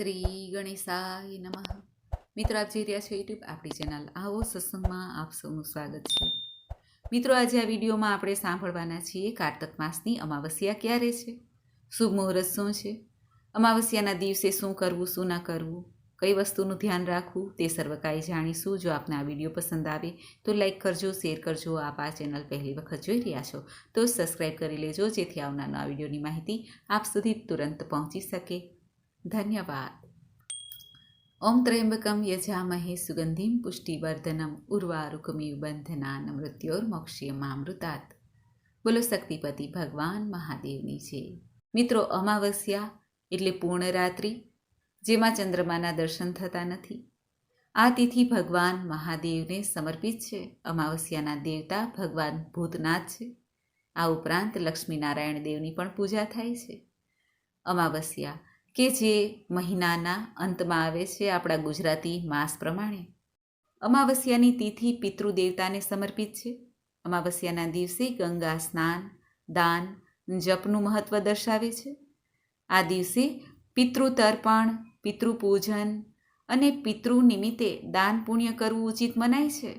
શ્રી ગણેશાય નમઃ. મિત્રો, આપ જોઈ રહ્યા છો યુટ્યુબ આપણી ચેનલ. આવો સત્સંગમાં આપ સૌનું સ્વાગત છે. મિત્રો, આજે આ વિડીયોમાં આપણે સાંભળવાના છીએ કારતક માસની અમાવસ્યા ક્યારે છે? શુભ મુહૂર્ત શું છે? અમાવસ્યાના દિવસે શું કરવું, શું ના કરવું? કઈ વસ્તુનું ધ્યાન રાખવું? તે સર્વકાય જાણીશું. જો આપને આ વીડિયો પસંદ આવે, તો લાઈક કરજો, શેર કરજો. આપ આ ચેનલ પહેલી વખત જોઈ રહ્યા છો, તો સબસ્ક્રાઈબ કરી લેજો, જેથી આવનાર આ વિડીયોની માહિતી આપ સુધી તુરંત પહોંચી શકે. ધન્યવાદ ઓમ ત્રયંબકમ યજામહે સુગંધિમ પુષ્ટિવર્ધનમ ઉર્વારુકમિવ બંધનાન મૃત્યોર્મોક્ષ્યમામૃતાત બોલો શક્તિપતિ ભગવાન મહાદેવની છે મિત્રો અમાવસ્યા એટલે પૂર્ણ રાત્રિ જેમાં ચંદ્રમાના દર્શન થતા નથી. આ તિથિ ભગવાન મહાદેવને સમર્પિત છે. અમાવસ્યાના દેવતા ભગવાન ભૂતનાથ છે. આ ઉપરાંત લક્ષ્મીનારાયણ દેવની પણ પૂજા થાય છે. અમાવસ્યા કે જે મહિનાના અંતમાં આવે છે આપણા ગુજરાતી માસ પ્રમાણે. અમાવસ્યાની તિથિ પિતૃદેવતાને સમર્પિત છે. અમાવસ્યાના દિવસે ગંગા સ્નાન, દાન, જપનું મહત્વ દર્શાવે છે. આ દિવસે પિતૃતર્પણ, પિતૃપૂજન અને પિતૃ નિમિત્તે દાન પુણ્ય કરવું ઉચિત મનાય છે.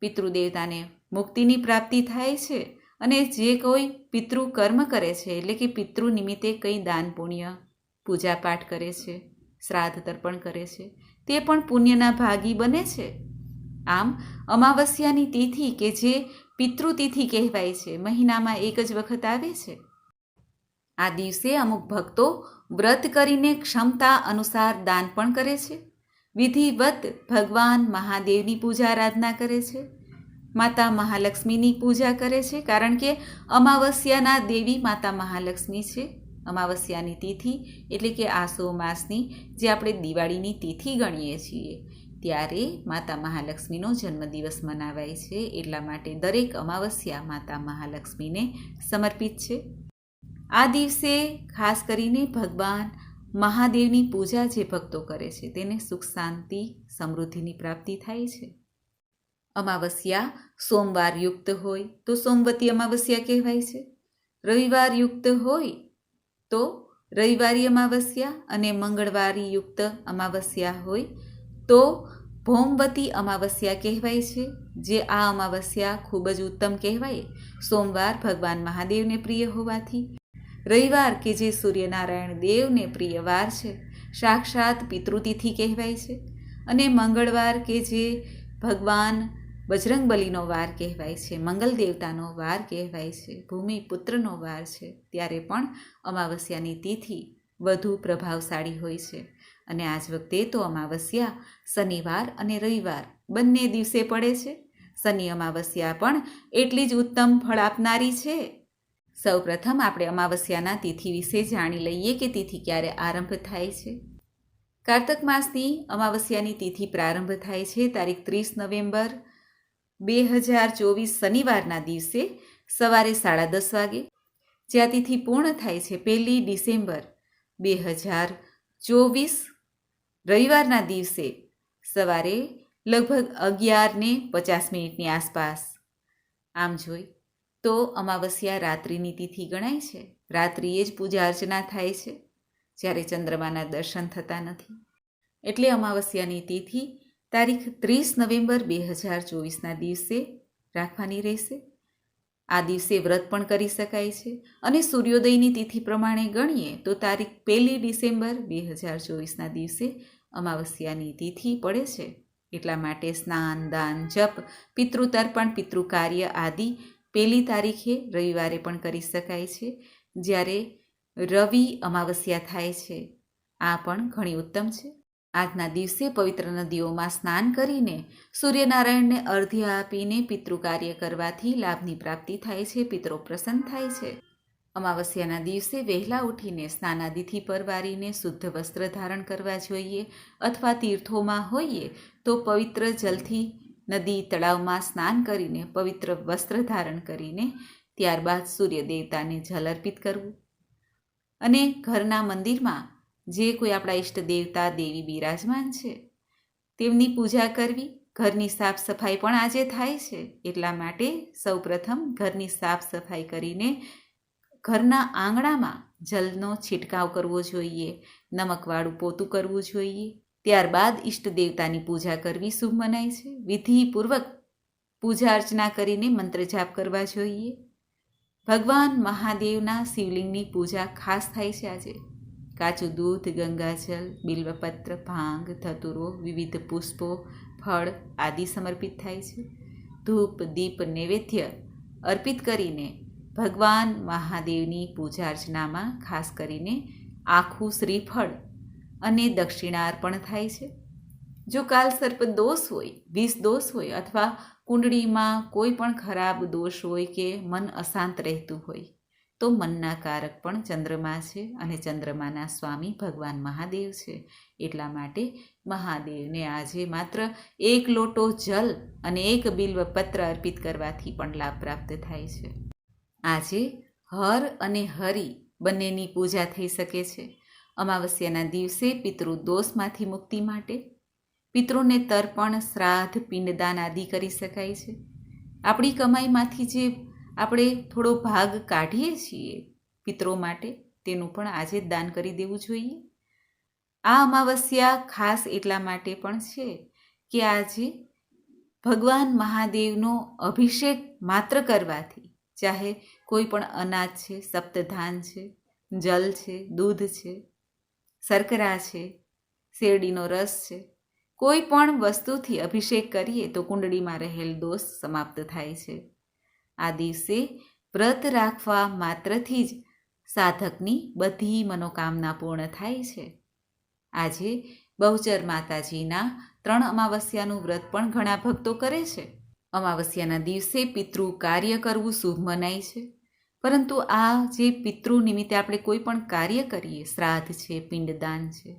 પિતૃદેવતાને મુક્તિની પ્રાપ્તિ થાય છે અને જે કોઈ પિતૃ કર્મ કરે છે એટલે કે પિતૃ નિમિત્તે કંઈ દાન પુણ્ય પૂજા પાઠ કરે છે, શ્રાદ્ધ તર્પણ કરે છે, તે પણ પુણ્યના ભાગી બને છે? આમ અમાવસ્યાની તિથિ કે જે પિતૃતિથિ કહેવાય છે, મહિનામાં એક જ વખત આવે છે? આ દિવસે અમુક ભક્તો વ્રત કરીને ક્ષમતા અનુસાર દાન પણ કરે છે. વિધિવત ભગવાન મહાદેવની પૂજા આરાધના કરે છે. માતા મહાલક્ષ્મીની પૂજા કરે છે, કારણ કે અમાવસ્યાના દેવી માતા મહાલક્ષ્મી છે. અમાવસ્યાની તિથિ એટલે કે આસો માસની, જે આપણે દિવાળીની તિથિ ગણીએ છીએ. ત્યારે માતા મહાલક્ષ્મીનો જન્મદિવસ મનાવાય છે, એટલા માટે દરેક અમાવસ્યા માતા મહાલક્ષ્મીને સમર્પિત છે. આ દિવસે ખાસ કરીને ભગવાન મહાદેવની પૂજા જે ભક્તો કરે છે, તેને સુખ, શાંતિ, સમૃદ્ધિની પ્રાપ્તિ થાય છે. અમાવસ્યા સોમવાર યુક્ત હોય તો સોમવતી અમાવસ્યા કહેવાય છે. રવિવાર યુક્ત હોય તો રવિવારી અમાવસ્યા અને મંગળવારી યુક્ત અમાવસ્યા હોય તો ભૌમવતી અમાવસ્યા કહેવાય છે, જે આ અમાવસ્યા ખૂબ જ ઉત્તમ કહેવાય. સોમવાર ભગવાન મહાદેવને પ્રિય હોવાથી. રવિવાર કે જે સૂર્યનારાયણ દેવને પ્રિય વાર છે, સાક્ષાત પિતૃતિથિ કહેવાય છે. અને મંગળવાર કે જે ભગવાન બજરંગબલીનો વાર કહેવાય છે, મંગલ દેવતાનો વાર કહેવાય છે ભૂમિપુત્રનો વાર છે, ત્યારે પણ અમાવસ્યાની તિથિ વધુ પ્રભાવશાળી હોય છે. અને આજ વખતે તો અમાવસ્યા શનિવાર અને રવિવાર બંને દિવસે પડે છે. શનિ અમાવસ્યા પણ એટલી જ ઉત્તમ ફળ આપનારી છે. સૌ પ્રથમ આપણે અમાવસ્યાના તિથિ વિશે જાણી લઈએ કે તિથિ ક્યારે આરંભ થાય છે. કારતક માસની અમાવસ્યાની તિથિ પ્રારંભ થાય છે, તારીખ ત્રીસ નવેમ્બર બે હજાર ચોવીસ શનિવારના દિવસે સવારે સાડા દસ વાગે, જ્યાં તિથિ પૂર્ણ થાય છે પહેલી ડિસેમ્બર બે હજાર ચોવીસ રવિવારના દિવસે સવારે લગભગ અગિયારને પચાસ મિનિટની આસપાસ. આમ જોઈ તો અમાવસ્યા રાત્રિની તિથિ ગણાય છે. રાત્રિએ જ પૂજા અર્ચના થાય છે. જ્યારે ચંદ્રમાના દર્શન થતા નથી. એટલે અમાવસ્યાની તિથિ તારીખ ત્રીસ નવેમ્બર બે હજાર ચોવીસના દિવસે રાખવાની રહેશે. આ દિવસે વ્રત પણ કરી શકાય છે અને સૂર્યોદયની તિથિ પ્રમાણે ગણીએ તો તારીખ પહેલી ડિસેમ્બર બે હજાર ચોવીસના દિવસે અમાવસ્યાની તિથિ પડે છે. એટલા માટે સ્નાન, દાન, જપ, પિતૃતર્પણ, પિતૃકાર્ય આદિ પહેલી તારીખે રવિવારે પણ કરી શકાય છે. જ્યારે રવિ અમાવસ્યા થાય છે, આ પણ ઘણી ઉત્તમ છે. આજના દિવસે પવિત્ર નદીઓમાં સ્નાન કરીને સૂર્યનારાયણને અર્ધ્ય આપીને પિતૃકાર્ય કરવાથી લાભની પ્રાપ્તિ થાય છે, પિતરો પ્રસન્ન થાય છે. અમાવસ્યાના દિવસે વહેલા ઉઠીને સ્નાનાદિથી પરવારીને શુદ્ધ વસ્ત્ર ધારણ કરવા જોઈએ અથવા તીર્થોમાં હોઈએ તો પવિત્ર જલથી નદી તળાવમાં સ્નાન કરીને પવિત્ર વસ્ત્ર ધારણ કરીને ત્યારબાદ સૂર્ય દેવતાને જલ અર્પિત કરવું. અને ઘરના મંદિરમાં જે કોઈ આપણા ઈષ્ટ દેવતા, દેવી બિરાજમાન છે. તેમની પૂજા કરવી, ઘરની સાફ સફાઈ પણ આજે થાય છે. એટલા માટે સૌપ્રથમ ઘરની સાફ સફાઈ કરીને ઘરના આંગણામાં જલનો છંટકાવ કરવો જોઈએ, નમકવાળું પોતું કરવું જોઈએ. ત્યારબાદ ઈષ્ટ દેવતાની પૂજા કરવી શુભ મનાય છે. વિધિપૂર્વક પૂજા અર્ચના કરીને મંત્ર જાપ કરવા જોઈએ. ભગવાન મહાદેવના શિવલિંગની પૂજા ખાસ થાય છે આજે. કાચું દૂધ ગંગાજલ બિલ્વપત્ર, ભાંગ ધતુરો વિવિધ પુષ્પો, ફળ આદિ સમર્પિત થાય છે. ધૂપ, દીપ, નૈવેદ્ય અર્પિત કરીને ભગવાન મહાદેવની પૂજા અર્ચનામાં ખાસ કરીને આખું શ્રીફળ અને દક્ષિણા અર્પણ થાય છે. જો કાલ સર્પ દોષ હોય, વિષ દોષ હોય અથવા કુંડળીમાં કોઈ પણ ખરાબ દોષ હોય કે મન અશાંત રહેતું હોય તો મનના કારક પણ ચંદ્રમા છે અને ચંદ્રમાના સ્વામી ભગવાન મહાદેવ છે. એટલા માટે મહાદેવને આજે માત્ર એક લોટો જલ અને એક બિલ્વ પત્ર અર્પિત કરવાથી પણ લાભ પ્રાપ્ત થાય છે. આજે હર અને હરિ બંનેની પૂજા થઈ શકે છે. અમાવસ્યાના દિવસે પિતૃ દોષમાંથી મુક્તિ માટે પિતૃને તર્પણ, શ્રાદ્ધ, પિંડદાન આદિ કરી શકાય છે. આપણી કમાઈમાંથી જે આપણે થોડો ભાગ કાઢીએ છીએ પિત્રો માટે, તેનું પણ આજે જ દાન કરી દેવું જોઈએ. આ અમાવસ્યા ખાસ એટલા માટે પણ છે કે આજે ભગવાન મહાદેવનો અભિષેક માત્ર કરવાથી, ચાહે કોઈ પણ અનાજ છે, સપ્તધાન છે, જલ છે, દૂધ છે, શર્કરા છે, શેરડીનો રસ છે, કોઈ પણ વસ્તુથી અભિષેક કરીએ તો કુંડળીમાં રહેલ દોષ સમાપ્ત થાય છે. આ દિવસે વ્રત રાખવા માત્રથી જ સાધકની બધી મનોકામના પૂર્ણ થાય છે. આજે બહુચર માતાજીના ત્રણ અમાવસ્યાનું વ્રત પણ ઘણા ભક્તો કરે છે. અમાવસ્યાના દિવસે પિતૃ કાર્ય કરવું શુભ મનાય છે. પરંતુ આ જે પિતૃ નિમિત્તે આપણે કોઈ પણ કાર્ય કરીએ, શ્રાદ્ધ છે, પિંડદાન છે,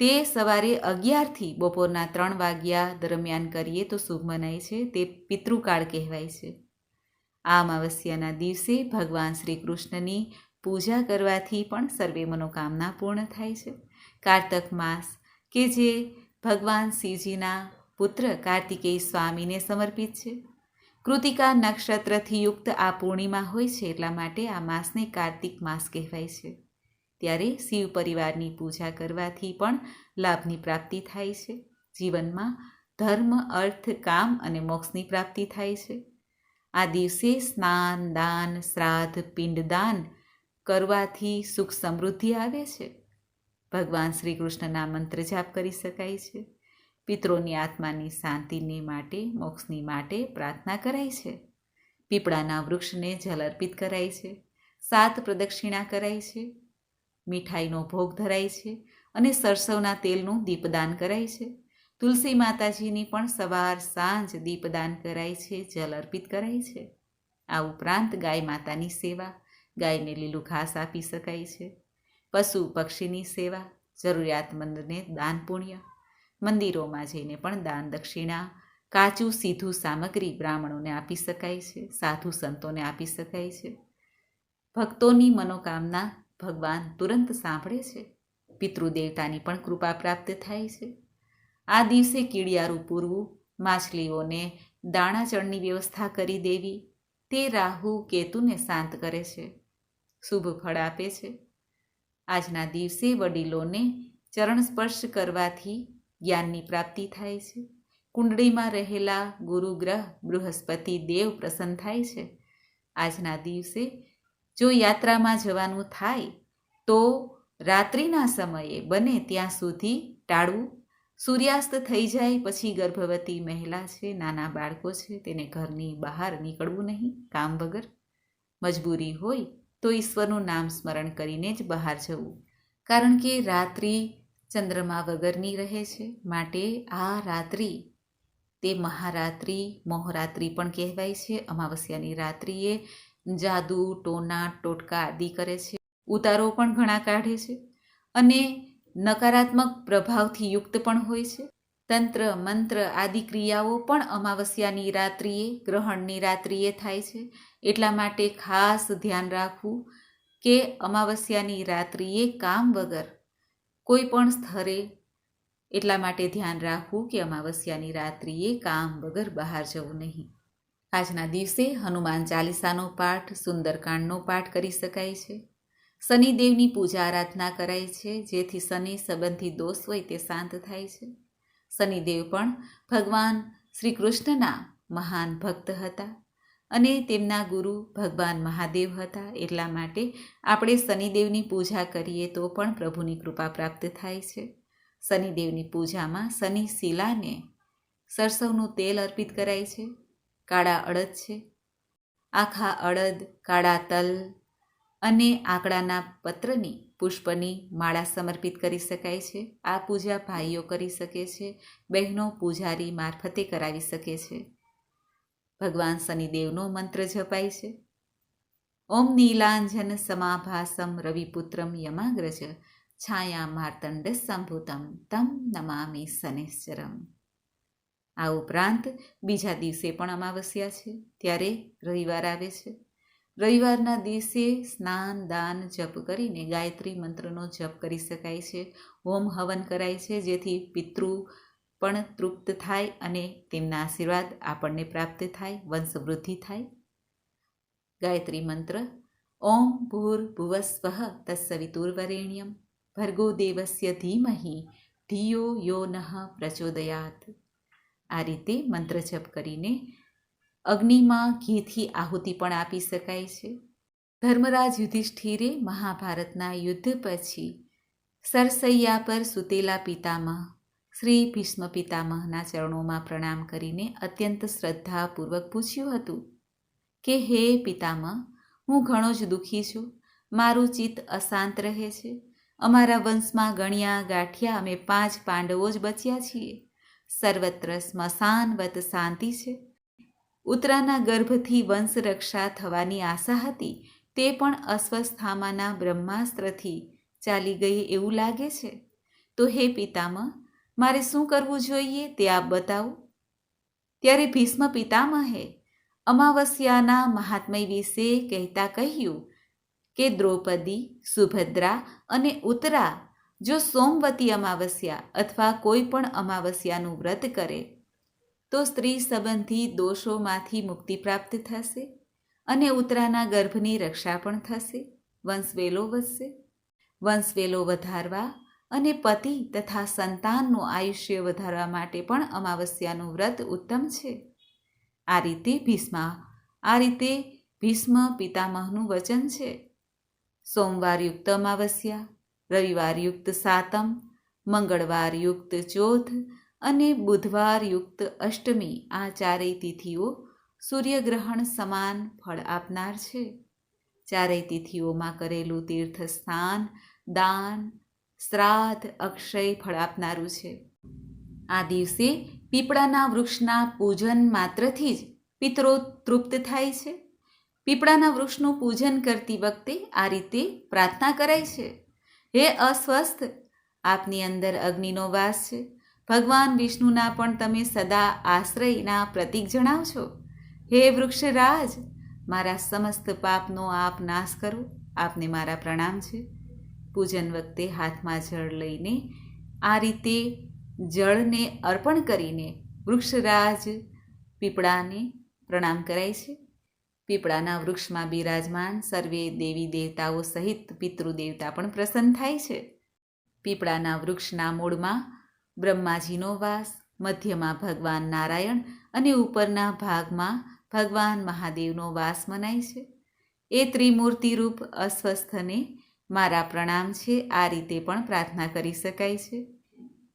તે સવારે અગિયારથી બપોરના ત્રણ વાગ્યા દરમિયાન કરીએ તો શુભ મનાય છે. તે પિતૃકાળ કહેવાય છે. આ અમાવસ્યાના દિવસે ભગવાન શ્રી કૃષ્ણની પૂજા કરવાથી પણ સર્વે મનોકામના પૂર્ણ થાય છે. કારતક માસ, કે જે ભગવાન શિવજીના પુત્ર કાર્તિકેય સ્વામીને સમર્પિત છે. કૃતિકા નક્ષત્રથી યુક્ત આ પૂર્ણિમા હોય છે એટલા માટે આ માસને કાર્તિક માસ કહેવાય છે. ત્યારે શિવ પરિવારની પૂજા કરવાથી પણ લાભની પ્રાપ્તિ થાય છે. જીવનમાં ધર્મ, અર્થ, કામ અને મોક્ષની પ્રાપ્તિ થાય છે. આ દિવસે સ્નાન દાન, શ્રાદ્ધ પિંડદાન કરવાથી સુખ સમૃદ્ધિ આવે છે. ભગવાન શ્રી કૃષ્ણના મંત્ર જાપ કરી શકાય છે. પિતરોની આત્માની શાંતિને માટે, મોક્ષની માટે પ્રાર્થના કરાય છે. પીપળાના વૃક્ષને જલ અર્પિત કરાય છે. સાત પ્રદક્ષિણા કરાય છે. મીઠાઈનો ભોગ ધરાય છે અને સરસવના તેલનું દીપદાન કરાય છે. તુલસી માતાજીની પણ સવાર સાંજ દીપદાન કરાય છે, જલ અર્પિત કરાય છે. આ ઉપરાંત ગાય માતાની સેવા, ગાયને લીલું ઘાસ આપી શકાય છે. પશુ પક્ષીની સેવા, જરૂરિયાતમંદને દાન પુણ્ય, મંદિરોમાં જઈને પણ દાન દક્ષિણા, કાચું સીધું સામગ્રી બ્રાહ્મણોને આપી શકાય છે, સાધુ સંતોને આપી શકાય છે. ભક્તોની મનોકામના ભગવાન તુરંત સાંભળે છે. પિતૃદેવતાની પણ કૃપા પ્રાપ્ત થાય છે. આ દિવસે કીડિયારું પૂરવું, માછલીઓને દાણાચણની વ્યવસ્થા કરી દેવી, તે રાહુ કેતુને શાંત કરે છે, શુભ ફળ આપે છે. આજના દિવસે વડીલોને ચરણ સ્પર્શ કરવાથી જ્ઞાનની પ્રાપ્તિ થાય છે. કુંડળીમાં રહેલા ગુરુગ્રહ, બૃહસ્પતિ, દેવ પ્રસન્ન થાય છે. આજના દિવસે જો યાત્રામાં જવાનું થાય, તો રાત્રિના સમયે બને ત્યાં સુધી ટાળવું સૂર્યાસ્ત થઈ જાય પછી ગર્ભવતી મહિલા છે, નાના બાળકો છે, તેને ઘરની બહાર નીકળવું નહીં, કામ વગર. મજબૂરી હોય તો ઈશ્વરનું નામ સ્મરણ કરીને જ બહાર જવું. કારણ કે રાત્રિ ચંદ્રમા વગરની રહે છે, માટે આ રાત્રિ તે મહારાત્રિ, મોહરાત્રિ પણ કહેવાય છે. અમાવસ્યાની રાત્રિએ જાદુ, ટોના, ટોટકા આદિ કરે છે. ઉતારો પણ ઘણા કાઢે છે. અને નકારાત્મક પ્રભાવથી યુક્ત પણ હોય છે. તંત્ર, મંત્ર આદિ ક્રિયાઓ પણ અમાવસ્યાની રાત્રિએ, ગ્રહણની રાત્રિએ થાય છે. એટલા માટે ખાસ ધ્યાન રાખવું કે અમાવસ્યાની રાત્રિએ કામ વગર, કોઈ પણ સ્થળે, એટલા માટે ધ્યાન રાખવું કે અમાવસ્યાની રાત્રિએ કામ વગર બહાર જવું નહીં. આજના દિવસે હનુમાન ચાલીસાનો પાઠ, સુંદરકાંડનો પાઠ કરી શકાય છે. શનિદેવની પૂજા આરાધના કરાય છે, જેથી શનિ સંબંધી દોષ હોય તે શાંત થાય છે. શનિદેવ પણ ભગવાન શ્રી કૃષ્ણના મહાન ભક્ત હતા અને તેમના ગુરુ ભગવાન મહાદેવ હતા. એટલા માટે આપણે શનિદેવની પૂજા કરીએ તો પણ પ્રભુની કૃપા પ્રાપ્ત થાય છે. શનિદેવની પૂજામાં શનિ શિલાને સરસવનું તેલ અર્પિત કરાય છે. કાળા અડદ છે. આખા અડદ, કાળા તલ અને આંકડાના પત્રની પુષ્પની માળા સમર્પિત કરી શકાય છે. આ પૂજા ભાઈઓ કરી શકે છે. બહેનો પૂજારી મારફતે કરાવી શકે છે. ભગવાન શનિદેવનો મંત્ર જપાય છે. ઓમ નીલાંજન સમાભાસમ રવિપુત્રમ યમાગ્રજ છાયા માર્તંડ સંભૂતમ તમ નમામી શનેશ્વરમ આ ઉપરાંત બીજા દિવસે પણ અમાવસ્યા છે. ત્યારે રવિવાર આવે છે. રવિવારના દિવસે સ્નાન, દાન, જપ કરીને ગાયત્રી મંત્રનો જપ કરી શકાય છે. હોમ હવન કરાય છે, જેથી પિતૃ પણ તૃપ્ત થાય અને તેમના આશીર્વાદ આપણને પ્રાપ્ત થાય, વંશવૃદ્ધિ થાય. ગાયત્રી મંત્ર, ઓમ ભૂર ભુવસ્વ તત્સવિતુર્વરેણ્યમ ભર્ગો દેવસ્ય ધીમહી ધિયો યો નઃ પ્રચોદયાત આ રીતે મંત્ર જપ કરીને અગ્નિમાં ઘીથી આહુતિ પણ આપી શકાય છે. ધર્મરાજ યુધિષ્ઠિરે મહાભારતના યુદ્ધ પછી સરસૈયા પર સુતેલા પિતામહ, શ્રી ભીષ્મ પિતામહના ચરણોમાં પ્રણામ કરીને અત્યંત શ્રદ્ધાપૂર્વક પૂછ્યું હતું કે, હે પિતામહ, હું ઘણો જ દુઃખી છું. મારું ચિત્ત અશાંત રહે છે. અમારા વંશમાં ગણ્યા ગાંઠિયા અમે પાંચ પાંડવો જ બચ્યા છીએ. સર્વત્ર સ્મશાનવત શાંતિ છે. ઉત્તરાના ગર્ભથી વંશ રક્ષા થવાની આશા હતી, તે પણ અસ્વસ્થામાના બ્રહ્માસ્ત્રથી ચાલી ગઈ એવું લાગે છે. તો હે પિતામહ, મારે શું કરવું જોઈએ તે આપ બતાવો. ત્યારે ભીષ્મ પિતામહે અમાવસ્યાના મહાત્મય વિશે કહેતા કહ્યું કે દ્રૌપદી, સુભદ્રા અને ઉત્તરા જો સોમવતી અમાવસ્યા અથવા કોઈ પણ અમાવસ્યાનું વ્રત કરે તો સ્ત્રી સંબંધી દોષોમાંથી મુક્તિ પ્રાપ્ત થશે અને ઉત્તરાના ગર્ભની રક્ષા પણ થશે. વંશવેલો વધશે. વંશવેલો વધારવા અને પતિ તથા સંતાનનું આયુષ્ય વધારવા માટે પણ અમાવસ્યાનું વ્રત ઉત્તમ છે. આ રીતે ભીષ્મા, આ રીતે ભીષ્મ પિતામહનું વચન છે. સોમવારયુક્ત અમાવસ્યા રવિવારયુક્ત સાતમ મંગળવારયુક્ત ચોથ અને બુધવાર યુક્ત અષ્ટમી આ ચારેય તિથિઓ સૂર્યગ્રહણ સમાન ફળ આપનાર છે. ચારેય તિથિઓમાં કરેલું તીર્થસ્થાન, દાન, શ્રાદ્ધ, અક્ષય ફળ આપનારું છે. આ દિવસે પીપળાના વૃક્ષના પૂજન માત્રથી જ પિતરો તૃપ્ત થાય છે. પીપળાના વૃક્ષનું પૂજન કરતી વખતે આ રીતે પ્રાર્થના કરાય છે. હે અસ્વસ્થ! આપની અંદર અગ્નિનો વાસ છે. ભગવાન વિષ્ણુના પણ તમે સદા આશ્રયના પ્રતીક જણાવ છો હે વૃક્ષરાજ, મારા સમસ્ત પાપનો આપ નાશ કરો. આપને મારા પ્રણામ છે. પૂજન વખતે હાથમાં જળ લઈને આ રીતે જળને અર્પણ કરીને વૃક્ષરાજ પીપળાને પ્રણામ કરાય છે. પીપળાના વૃક્ષમાં બિરાજમાન સર્વે દેવી દેવતાઓ સહિત પિતૃદેવતા પણ પ્રસન્ન થાય છે. પીપળાના વૃક્ષના મૂળમાં બ્રહ્માજીનો વાસ, મધ્યમાં ભગવાન નારાયણ અને ઉપરના ભાગમાં ભગવાન મહાદેવનો વાસ મનાય છે. એ ત્રિમૂર્તિરૂપ અસ્વસ્થને મારા પ્રણામ છે, આ રીતે પણ પ્રાર્થના કરી શકાય છે.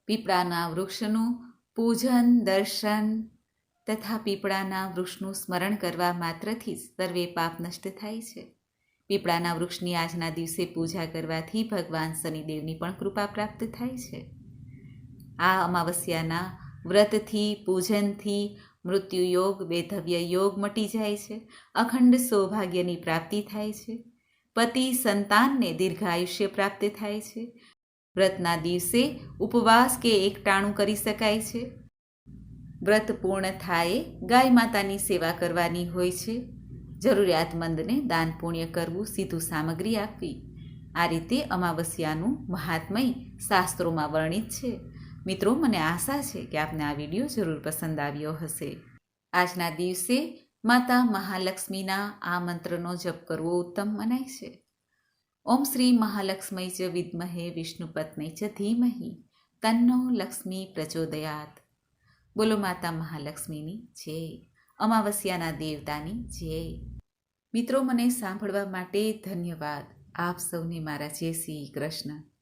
પીપળાના વૃક્ષનું પૂજન, દર્શન તથા પીપળાના વૃક્ષનું સ્મરણ કરવા માત્રથી સર્વે પાપ નષ્ટ થાય છે. પીપળાના વૃક્ષની આજના દિવસે પૂજા કરવાથી ભગવાન શનિદેવની પણ કૃપા પ્રાપ્ત થાય છે. આ અમાવસ્યાના વ્રતથી, પૂજનથી મૃત્યુ યોગ, વૈધવ્ય યોગ મટી જાય છે. અખંડ સૌભાગ્યની પ્રાપ્તિ થાય છે. પતિ સંતાનને દીર્ઘાયુષ્ય પ્રાપ્ત થાય છે. વ્રતના દિવસે ઉપવાસ કે એકટાણું કરી શકાય છે. વ્રત પૂર્ણ થાય ગાય માતાની સેવા કરવાની હોય છે. જરૂરિયાતમંદને દાન પુણ્ય કરવું સીધું સામગ્રી આપવી. આ રીતે અમાવસ્યાનું મહાત્મય શાસ્ત્રોમાં વર્ણિત છે. મિત્રો, મને આશા છે કે આપને આ વીડિયો જરૂર પસંદ આવ્યો હશે. આજના દિવસે માતા મહાલક્ષ્મીના આ મંત્રનો જપ કરવો ઉત્તમ મનાય છે. ઓમ શ્રી મહાલક્ષ્મી ચ વિદ્મહે વિષ્ણુપત્ની ચ ધીમહી, તન્નો લક્ષ્મી પ્રચોદયાત. બોલો માતા મહાલક્ષ્મીની જય, અમાવસ્યાના દેવતાની જય. મિત્રો, મને સાંભળવા માટે ધન્યવાદ. આપ સૌને મારા જય શ્રી કૃષ્ણ.